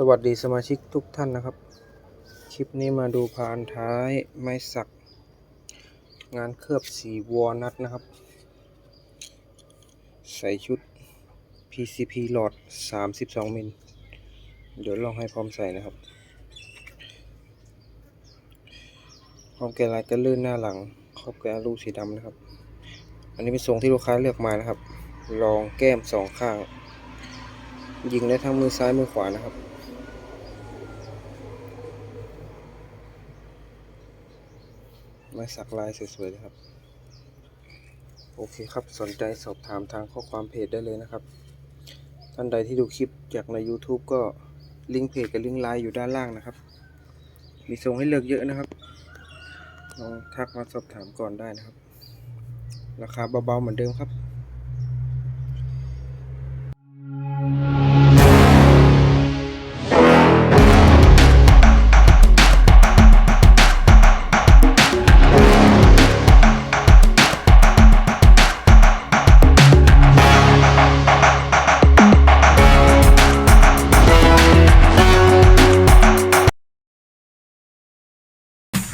สวัสดีสมาชิกทุกท่านนะครับ คลิปนี้มาดูพานท้ายไม้สัก งานเคลือบสีวอลนัทนะครับ ใส่ชุด PCP หลอด 32 มิล เดี๋ยวลองให้พร้อมใส่นะครับพร้อมแกลายกันลื่นหน้าหลังครอบแกะลูกสีดำนะครับ อันนี้เป็นทรงที่ลูกค้าเลือกมานะครับรองแก้มสองข้างยิงได้ทั้งมือซ้ายมือขวานะครับ ไม้สักลายสวยๆนะครับ โอเคครับสนใจสอบถามทางข้อความเพจได้เลยนะครับ ท่านใดที่ดูคลิปจากใน YouTube ก็ลิงก์เพจกับลิงก์ไลน์อยู่ด้านล่างนะครับ มีทรงให้เลือกเยอะนะครับลองทักมาสอบถามก่อนได้นะครับ ราคาเบาๆเหมือนเดิมครับ